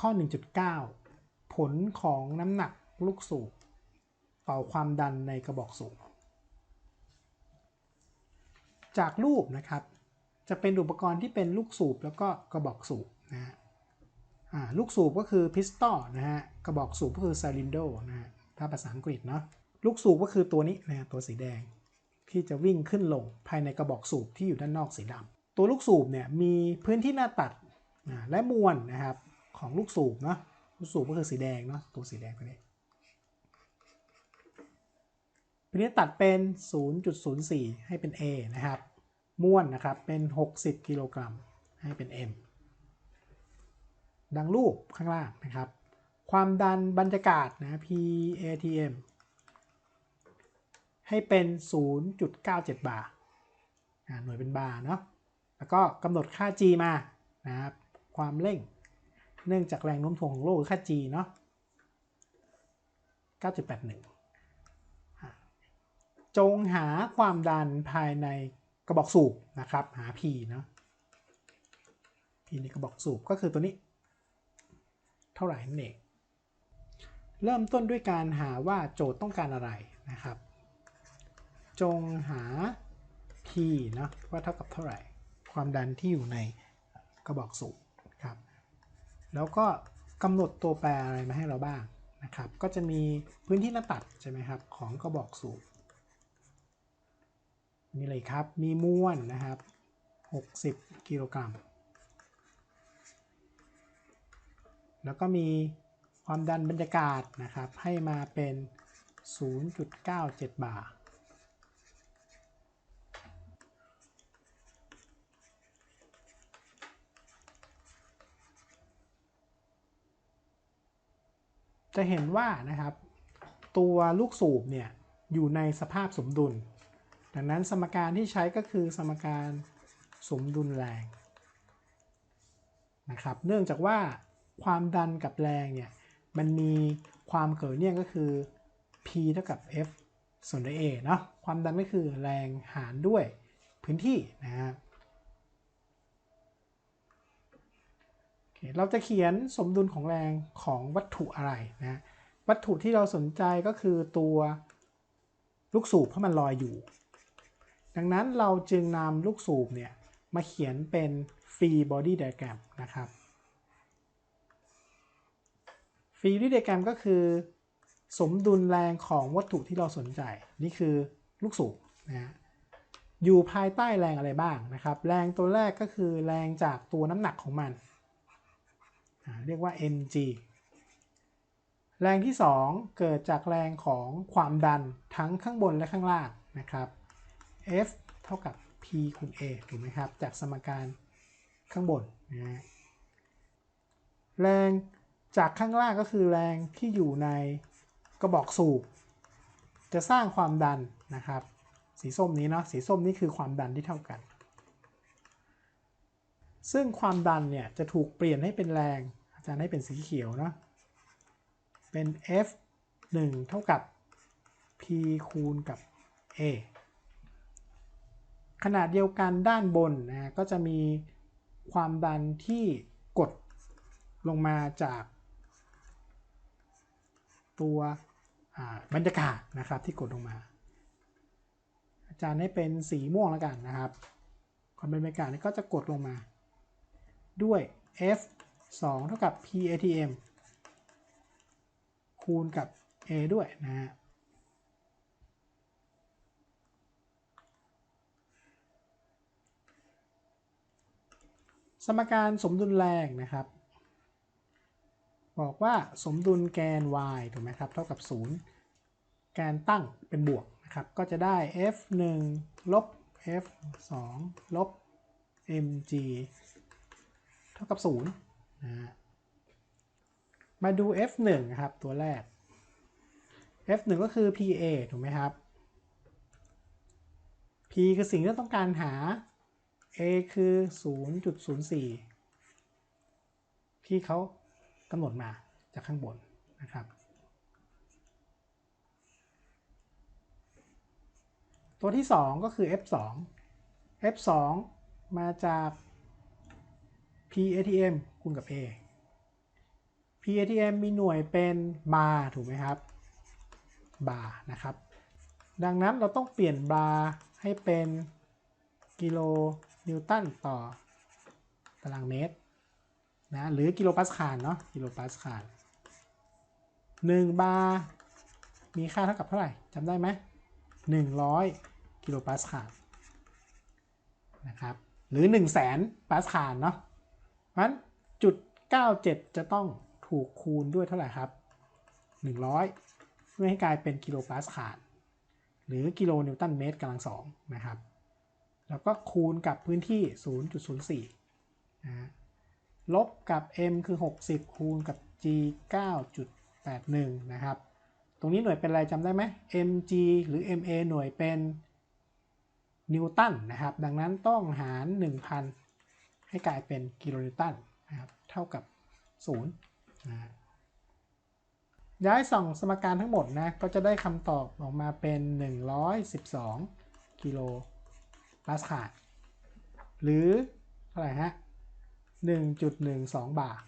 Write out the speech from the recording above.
ข้อ 1.9 ผลของน้ำหนักลูกสูบต่อความดันในกระบอกสูบจากรูปนะครับ จะเป็นอุปกรณ์ที่เป็นลูกสูบแล้วก็กระบอกสูบนะฮะลูกสูบก็คือพิสตอลนะฮะกระบอกสูบก็คือไซลินโดนะฮะถ้าภาษาอังกฤษเนาะลูกสูบก็คือตัวนี้นะตัวสีแดง ที่จะวิ่งขึ้นลงภายในกระบอกสูบที่อยู่ด้านนอกสีดำตัวลูกสูบเนี่ยมีพื้นที่หน้าตัดและมวลนะครับ ของลูกสูบเนาะลูกสูบก็คือสีแดงเนาะตัวสีแดงตัวนี้พื้นที่ตัดเป็น 0.04 ให้เป็น A นะครับม้วนนะครับเป็น 60 กิโลกรัมให้เป็น M ดังรูปข้างล่างนะครับ ความดันบรรยากาศนะ PATM ให้เป็น 0.97 บาร์หน่วยเป็นบาร์เนาะแล้วก็กำหนดค่า G มานะครับความเร่ง เนื่องจากแรงโน้มถ่วงของโลกค่า G เนาะ9.81 จงหาความดันภายในกระบอกสูบนะครับ หา P เนาะ P ในกระบอกสูบก็คือตัวนี้ เท่าไหร่นั่นเอง เริ่มต้นด้วยการหาว่าโจทย์ต้องการอะไรนะครับ จงหา P เนะว่าเท่ากับเท่าไหร่ ความดันที่อยู่ในกระบอกสูบ แล้วก็กำหนดตัวแปรอะไรมาให้เราบ้างนะครับ ก็จะมีพื้นที่หน้าตัดใช่ไหมครับของกระบอกสูบนี่เลยครับ มีมวลนะครับ 60 กิโลกรัม แล้วก็มีความดันบรรยากาศนะครับ ให้มาเป็น 0.97 บาร์ จะเห็นว่านะครับ ตัวลูกสูบเนี่ยอยู่ในสภาพสมดุล ดังนั้นสมการที่ใช้ก็คือสมการสมดุลแรงนะครับ เนื่องจากว่าความดันกับแรงเนี่ยมันมีความเกิดเนี่ยก็คือ P เท่ากับ F ส่วนด้วย A เนาะความดันก็คือแรงหารด้วยพื้นที่นะครับ เราจะเขียนสมดุลของแรงของวัตถุอะไรนะวัตถุที่เราสนใจก็คือตัวลูกสูบเพราะมันลอยอยู่ ดังนั้นเราจึงนำลูกสูบเนี่ยมาเขียนเป็น free body diagram นะครับฟีริเดแกรมก็คือ สมดุลแรงของวัตถุที่เราสนใจ นี่คือลูกสูบนะฮะอยู่ภายใต้แรงอะไรบ้างนะครับ แรงตัวแรกก็คือแรงจากตัวน้ำหนักของมัน เรียกว่า mg แรงที่ 2 เกิดจากแรงของความดันทั้งข้างบนและข้างล่างนะครับ F เท่ากับ P คูณ A ถูกไหมครับ จากสมการข้างบนนะแรงจากข้างล่างก็คือแรงที่อยู่ในกระบอกสูบ จะสร้างความดันนะครับ สีส้มนี้เนาะสีส้มนี่คือความดันที่เท่ากัน ซึ่งความดันเนี่ยจะถูกเปลี่ยนให้เป็นแรง อาจารย์ให้เป็นสีเขียวเนาะ เป็น F 1 เท่ากับ P คูณกับ A ขนาดเดียวกันด้านบนนะก็จะมีความดันที่กดลงมาจาก ตัวบรรยากาศนะครับที่กดลงมา อาจารย์ให้เป็นสีม่วงแล้วกันนะครับความเป็นบรรยากาศนี่ก็จะกดลงมา ด้วย F 2 เท่ากับ PATM คูณกับ A ด้วยนะฮะสมการสมดุลแรงนะครับ บอกว่าสมดุลแกน y ถูกไหมครับ เท่ากับ 0 แกนตั้งเป็นบวกนะครับ ก็จะได้ f 1ลบ f 2ลบ mg เท่ากับ0นะมาดู f 1 นะครับ ตัวแรก f 1 ก็คือ pa ถูกไหมครับ p คือสิ่งที่ต้องการหา a คือ 0.04พี่เขากำหนดมาจากข้างบนนะครับ ตัวที่ 2 ก็คือ f2 f2 มาจาก patm คูณกับ a PATM มีหน่วยเป็นบาร์ถูกไหมครับบาร์นะครับ ดังนั้นเราต้องเปลี่ยนบาร์ให้เป็นกิโลนิวตันต่อตารางเมตรนะหรือกิโลปาสคาลเนาะกิโลปาสคาล1บาร์มีค่าเท่ากับเท่าไหร่จำได้ไหม100 กิโลปาสคาลนะครับหรือ 1 0 0 0 0แสนปาสคาลเนาะ งั้นจุด97 จะต้องถูกคูณด้วยเท่าไหร่ครับ 100 เพื่อให้กลายเป็นกิโลปาสคาลหรือกิโลนิวตันเมตรกำลังสองนะครับ แล้วก็คูณกับพื้นที่ 0.04นะลบกับ m คือ 60 คูณกับ g 9.81 นะครับ ตรงนี้หน่วยเป็นอะไรจำได้ไหม mg หรือ ma หน่วยเป็นนิวตันนะครับ ดังนั้นต้องหาร 1,000 ให้กลายเป็นกิโลนิวตันนะครับเท่ากับ0นะย้ายส่องสมการทั้งหมดนะก็จะได้คำตอบออกมาเป็น 112 กิโลปาสคาลหรือเท่าไหร่ฮะ1.12 บาร์